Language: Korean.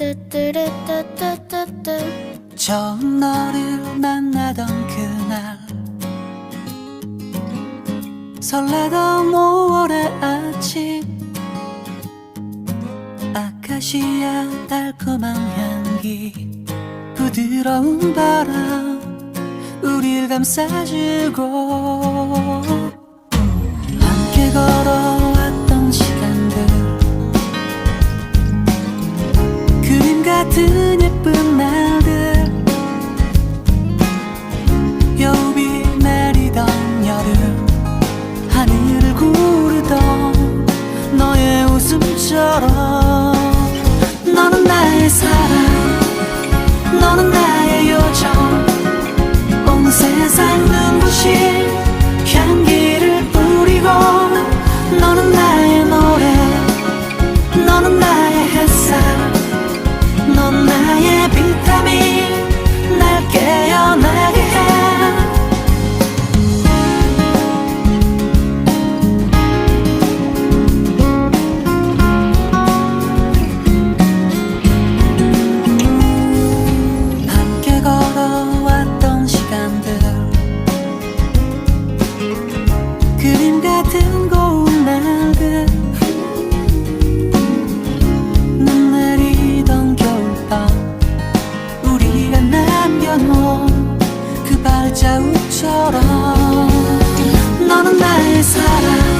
뚜뚜뚜뚜뚜뚜뚜 처음 너를 만나던 그날 설레던 5월의 아침 아카시아 달콤한 향기 부드러운 바람 우릴 감싸주고 함께 걸어 心 그 발자국처럼 너는 나의 사랑.